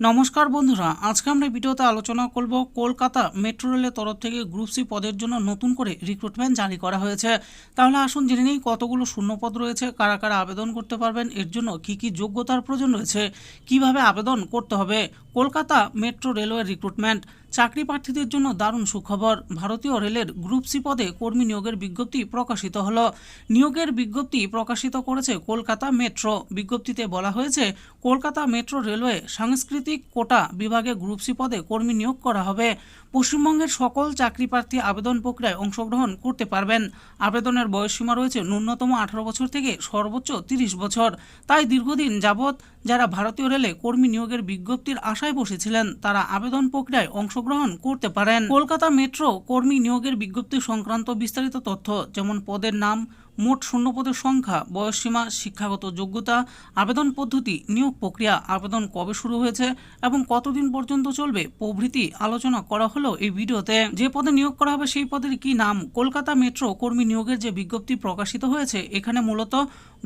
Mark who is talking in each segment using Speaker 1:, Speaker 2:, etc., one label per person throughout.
Speaker 1: নমস্কার বন্ধুরা, আজকে আমরা ভিডিওতে আলোচনা করব কলকাতা মেট্রো রেলের তরফ থেকে গ্রুপ সি পদের জন্য নতুন করে রিক্রুটমেন্ট জারি করা হয়েছে। তাহলে আসুন জেনে নিই কতগুলো শূন্যপদ রয়েছে, কারা কারা আবেদন করতে পারবেন, এর জন্য কি কি যোগ্যতার প্রয়োজন রয়েছে, কীভাবে আবেদন করতে হবে, কলকাতা মেট্রো রেলওয়ে রিক্রুটমেন্ট চাকরি প্রার্থীদের জন্য দারুণ সুখবর, ভারতীয় রেলের গ্রুপ সি পদে কর্মী নিয়োগের বিজ্ঞপ্তি প্রকাশিত হল। নিয়োগের বিজ্ঞপ্তি প্রকাশিত করেছে কলকাতা মেট্রো, বিজ্ঞপ্তিতে বলা হয়েছে কলকাতা মেট্রো রেলওয়ে সাংস্কৃতিক কোটা বিভাগে গ্রুপ সি পদে কর্মী নিয়োগ করা হবে। পশ্চিমবঙ্গের সকল চাকরি প্রার্থী আবেদন প্রক্রিয়ায় অংশগ্রহণ করতে পারবেন। আবেদনের বয়সসীমা রয়েছে ন্যূনতম আঠারো বছর থেকে সর্বোচ্চ তিরিশ বছর। তাই দীর্ঘদিন যাবৎ যারা ভারতীয় রেলে কর্মী নিয়োগের বিজ্ঞপ্তির আশায় বসেছিলেন, তারা আবেদন প্রক্রিয়ায় অংশগ্রহণ করতে পারেন। কলকাতা মেট্রো কর্মী নিয়োগের বিজ্ঞপ্তি সংক্রান্ত বিস্তারিত তথ্য, যেমন পদের নাম মোট শূন্যপদের সংখ্যা, বয়সসীমা, শিক্ষাগত যোগ্যতা, আবেদন পদ্ধতি, নিয়োগ প্রক্রিয়া, আবেদন কবে শুরু হয়েছে এবং কতদিন পর্যন্ত চলবে প্রভৃতি আলোচনা করা হলো এই ভিডিওতে। যে পদে নিয়োগ করা হবে সেই পদের কি নাম? কলকাতা মেট্রো কর্মী নিয়োগের যে বিজ্ঞপ্তি প্রকাশিত হয়েছে, এখানে মূলত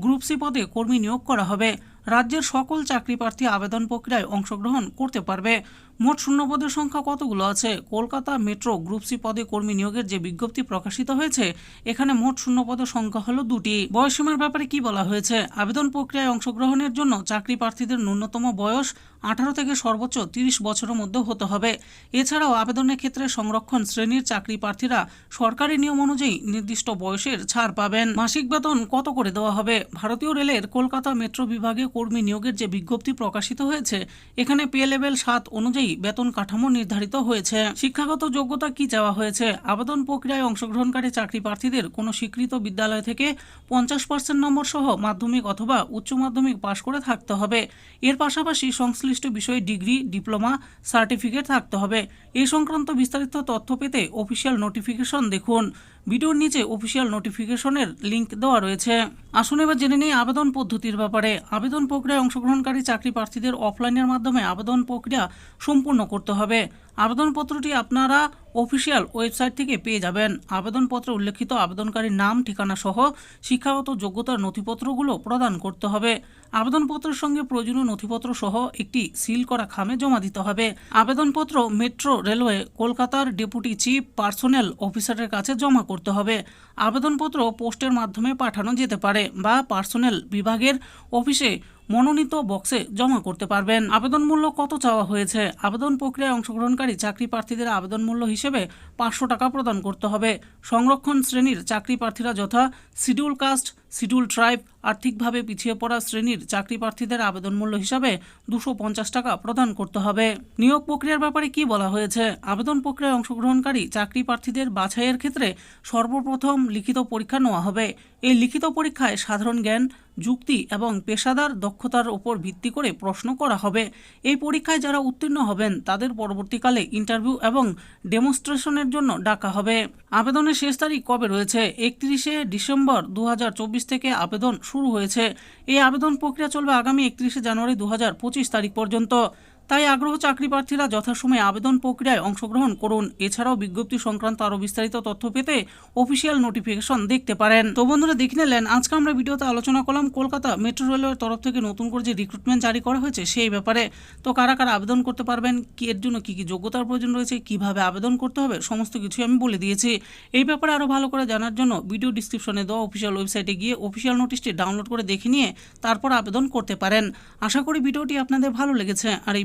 Speaker 1: গ্রুপ সি পদে কর্মী নিয়োগ করা হবে। রাজ্যের সকল চাকরি প্রার্থী আবেদন প্রক্রিয়ায় অংশগ্রহণ করতে পারবে। মোট শূন্যপদের সংখ্যা কতগুলো আছে? কলকাতা মেট্রো গ্রুপ সি পদে কর্মী নিয়োগের যে বিজ্ঞপ্তি প্রকাশিত হয়েছে, এখানে মোট শূন্যপদের সংখ্যা হলো দুটি। বয়সীমার ব্যাপারে কি বলা হয়েছে? আবেদন প্রক্রিয়ায় অংশগ্রহণের জন্য চাকরি প্রার্থীদের ন্যূনতম বয়স আঠারো থেকে সর্বোচ্চ তিরিশ বছরের মধ্যে হতে হবে। এছাড়াও আবেদনের ক্ষেত্রে সংরক্ষণ শ্রেণির চাকরি প্রার্থীরা সরকারি নিয়ম অনুযায়ী নির্দিষ্ট বয়সের ছাড় পাবেন। মাসিক বেতন কত করে দেওয়া হবে? ভারতীয় রেলের কলকাতা মেট্রো বিভাগে কর্মী নিয়োগের যে বিজ্ঞপ্তি প্রকাশিত হয়েছে, এখানে পে লেভেল সাত অনুযায়ী বেতন কাঠামো নির্ধারিত হয়েছে। শিক্ষাগত যোগ্যতা কি চাওয়া হয়েছে? আবেদন প্রক্রিয়ায় অংশগ্রহণকারী চাকরি প্রার্থীদের কোনো স্বীকৃত বিদ্যালয় থেকে পঞ্চাশ পার্সেন্ট নম্বর সহ মাধ্যমিক অথবা উচ্চ মাধ্যমিক পাশ করে থাকতে হবে। এর পাশাপাশি সংশ্লিষ্ট বিষয়ে ডিগ্রি, ডিপ্লোমা, সার্টিফিকেট থাকতে হবে। এই সংক্রান্ত বিস্তারিত তথ্য পেতে অফিসিয়াল নোটিফিকেশন দেখুন। ভিডিওর নিচে অফিসিয়াল নোটিফিকেশনের লিংক দেওয়া রয়েছে। আসুন এবার জেনে নিই আবেদন পদ্ধতির ব্যাপারে। আবেদন প্রক্রিয়ায় অংশগ্রহণকারী চাকরি প্রার্থীদের অফলাইনের মাধ্যমে আবেদন প্রক্রিয়া সম্পূর্ণ করতে হবে। আবেদনপত্রটি আপনারা অফিসিয়াল ওয়েবসাইট থেকে পেয়ে যাবেন। আবেদনপত্রে উল্লেখিত আবেদনকারীর নাম, ঠিকানা সহ শিক্ষাগত যোগ্যতার নথিপত্রগুলো প্রদান করতে হবে। আবেদনপত্রের সঙ্গে প্রয়োজনীয় নথিপত্র সহ একটি সিল করা খামে জমা দিতে হবে। আবেদনপত্র মেট্রো রেলওয়ে কলকাতার ডেপুটি চিফ পার্সোনেল অফিসারের কাছে জমা করতে হবে। আবেদনপত্র পোস্টের মাধ্যমে পাঠানো যেতে পারে বা পার্সোনেল বিভাগের অফিসে মনোনীত বক্সে জমা করতে পারবেন। আবেদন মূল্য কত চাওয়া হয়েছে? আবেদন প্রক্রিয়ায় অংশগ্রহণকারী চাকরি প্রার্থীদের আবেদন মূল্য হিসেবে পাঁচশো টাকা প্রদান করতে হবে। সংরক্ষণ শ্রেণির চাকরি প্রার্থীরা যথা শিডিউল কাস্ট, শিডিউল ট্রাইব, আর্থিকভাবে পিছিয়ে পড়া শ্রেণির চাকরি প্রার্থীদের আবেদন মূল্য হিসাবে দুশো পঞ্চাশ টাকা প্রদান করতে হবে। নিয়োগ প্রক্রিয়ার ব্যাপারে কি বলা হয়েছে? আবেদন প্রক্রিয়ায় অংশগ্রহণকারী চাকরি প্রার্থীদের বাছাইয়ের ক্ষেত্রে সর্বপ্রথম লিখিত পরীক্ষা নেওয়া হবে। এই লিখিত পরীক্ষায় সাধারণ জ্ঞান যুক্তি এবং পেশাদার দক্ষতার উপর ভিত্তি করে প্রশ্ন করা হবে। এই পরীক্ষায় যারা উত্তীর্ণ হবেন, তাদের পরবর্তীকালে ইন্টারভিউ এবং ডেমনস্ট্রেশনের জন্য ডাকা হবে। আবেদনের শেষ তারিখ কবে রয়েছে? একত্রিশে ডিসেম্বর দু হাজার চব্বিশ থেকে আবেদন শুরু হয়েছে। এই আবেদন প্রক্রিয়া চলবে আগামী একত্রিশে জানুয়ারি দু হাজার পঁচিশ তারিখ পর্যন্ত। তাই আগ্রহ চাকরি প্রার্থীরা যথাসময়ে আবেদন প্রক্রিয়ায় অংশগ্রহণ করুন। এছাড়াও বিজ্ঞপ্তি সংক্রান্ত আরও বিস্তারিত তথ্য পেতে অফিসিয়াল নোটিফিকেশন দেখতে পারেন। তো বন্ধুরা, দেখে নিলেন, আজকে আমরা ভিডিওতে আলোচনা করলাম কলকাতা মেট্রো রেলওয়ের তরফ থেকে নতুন করে যে রিক্রুটমেন্ট জারি করা হয়েছে সেই ব্যাপারে। তো কারা কারা আবেদন করতে পারবেন? কি এর জন্য কী কী যোগ্যতার প্রয়োজন রয়েছে? কীভাবে আবেদন করতে হবে? সমস্ত কিছুই আমি বলে দিয়েছি। এই ব্যাপারে আরও ভালো করে জানার জন্য ভিডিও ডিসক্রিপশনে দেওয়া অফিসিয়াল ওয়েবসাইটে গিয়ে অফিসিয়াল নোটিশটি ডাউনলোড করে দেখে নিয়ে তারপর আবেদন করতে পারেন। আশা করি ভিডিওটি আপনাদের ভালো লেগেছে। আর এই